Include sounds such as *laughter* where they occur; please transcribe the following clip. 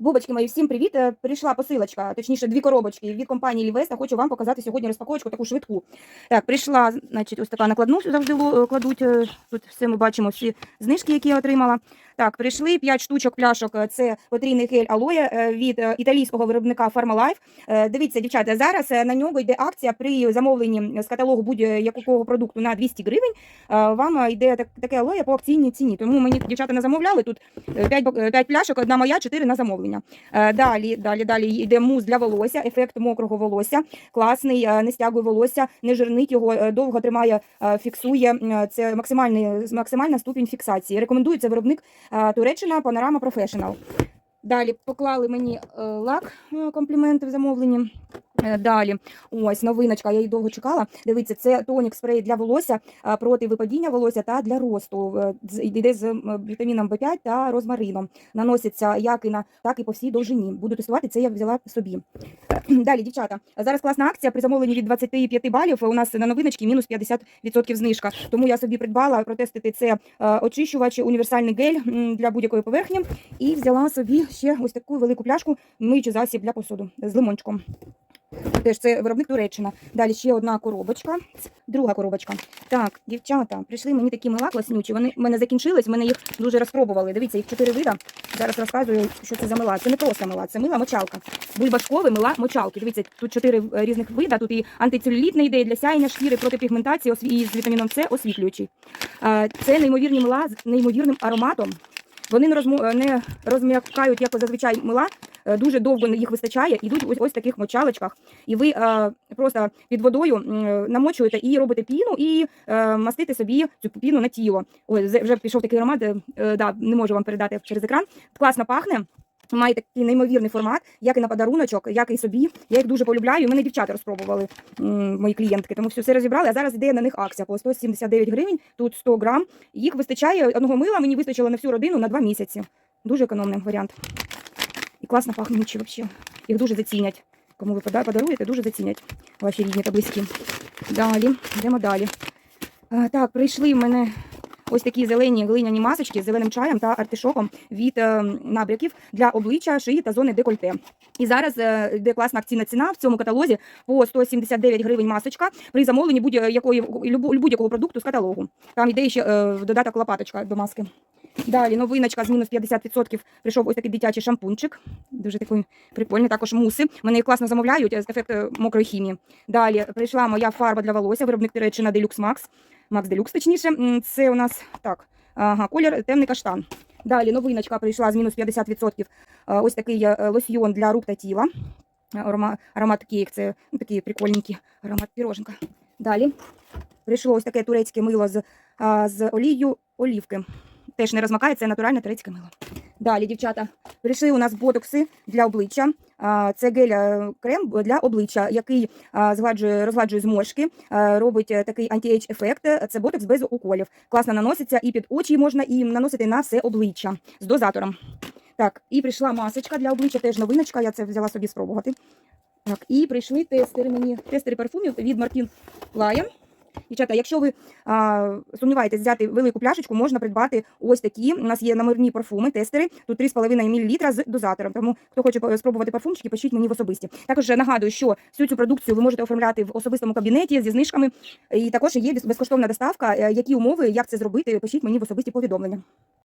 Бубочки мої, всім привіт. Е, Прийшла посилочка, точніше, дві коробочки від компанії Лівеста. Хочу вам показати сьогодні розпаковочку таку швидку. Так, прийшла, значить, ось така накладну завжди кладуть. е, Тут все ми бачимо, всі знижки, які я отримала. Так, прийшли 5 штучок пляшок. е, Це потрійний гель алоє е, від е, італійського виробника. Е, Дивіться, дівчата, зараз на нього йде акція при замовленні з каталогу будь-якого продукту на 200 гривень. Вам йде таке алоє по акційній ціні. Тому мені дівчата не замовляли. Тут 5, 5 пляшок, одна моя, 4 на замовлення. Далі, далі, далі йде мус для волосся, ефект мокрого волосся. Класний, не стягує волосся, не жирнить його, довго тримає, фіксує. Це максимальний, максимальна ступінь фіксації. Рекомендується виробник Туреччина Панорама Professional. Далі поклали мені е, лак, е, компліменти в замовленні. Е, Далі, ось новиночка, я її довго чекала. Дивіться, це тонік спрей для волосся е, проти випадіння волосся та для росту. Е, Йде з вітаміном В5 та розмарином. Наноситься як і на так і по всій довжині. Буду тестувати, це я взяла собі. *clears throat* Далі, дівчата, зараз класна акція при замовленні від 25 балів. У нас на новиночки мінус 50% знижка. Тому я собі придбала протестити це очищувач, універсальний гель для будь-якої поверхні. І взяла собі ще ось таку велику пляшку миючий засіб для посуду з лимончиком. Теж це виробник Туреччина. Далі ще одна коробочка, друга коробочка. Так, дівчата, прийшли мені такі мила класнючі. Вони в мене закінчились, мене їх дуже розпробували. Дивіться, їх чотири вида. Зараз розказую, що це за мила. Це не просто мила, це мила мочалка. Бульбашкове мила мочалки. Дивіться, тут чотири е, різних вида. Тут і антицелюлітна ідея для сяєння шкіри, проти пігментації і з вітаміном С освітлюючий. Е, Це неймовірні мила з неймовірним ароматом. Вони не, розмо... е, не розм'якають, як зазвичай мила. Е, Дуже довго їх вистачає, ідуть ось ось в таких мочалочках. І ви е, просто під водою намочуєте і робите піну, і е, мастите собі цю піну на тіло. Ой, вже пішов такий аромат, да, не можу вам передати через екран. Класно пахне. Має такий неймовірний формат, як і на подаруночок, як і собі. Я їх дуже полюбляю. Мене дівчата розпробували мої клієнтки, тому все, все розібрали. А зараз йде на них акція по 179 гривень, тут 100 грам. Їх вистачає одного мила, мені вистачило на всю родину на два місяці. Дуже економний варіант. І класно пахнучі взагалі. Їх дуже зацінять. Кому ви подаруєте, дуже зацінять ваші рідні та близькі. Далі, йдемо далі. Так, прийшли в мене ось такі зелені глиняні масочки з зеленим чаєм та артишоком від е, набряків для обличчя, шиї та зони декольте. І зараз е, йде класна акційна ціна в цьому каталозі по 179 гривень масочка при замовленні будь-якої будь-якого продукту з каталогу. Там йде ще е, додаток лопаточка до маски. Далі новиночка з мінус 50% прийшов ось такий дитячий шампунчик. Дуже такий прикольний. Також муси. Мене їх класно замовляють з ефекту мокрої хімії. Далі прийшла моя фарба для волосся, виробник Туреччина Deluxe Max. Max Deluxe, точніше. Це у нас так. Ага, колір темний каштан. Далі новиночка прийшла з мінус 50%. Е, Ось такий е, лосьйон для рук та тіла. Е, аромат кейк, це ну, такі прикольненькі аромат піроженка. Далі прийшло ось таке турецьке мило з, з олією олівки. Теж не розмакає, це натуральне турецьке мило. Далі, дівчата, прийшли у нас ботокси для обличчя. Це гель е, крем для обличчя, який згладжує, розгладжує зморшки, е, робить е, такий анті-ейдж ефект. Це ботокс без уколів. Класно наноситься і під очі можна, і наносити на все обличчя з дозатором. Так, і прийшла масочка для обличчя, теж новиночка. Я це взяла собі спробувати. Так, і прийшли тестери мені, тестери парфумів від Martin Lion. Дівчата, якщо ви а, сумніваєтесь взяти велику пляшечку, можна придбати ось такі. У нас є номерні парфуми, тестери. Тут 3,5 мл з дозатором. Тому хто хоче спробувати парфумчики, пишіть мені в особисті. Також нагадую, що всю цю продукцію ви можете оформляти в особистому кабінеті зі знижками. І також є безкоштовна доставка. Е, Які умови, як це зробити, пишіть мені в особисті повідомлення.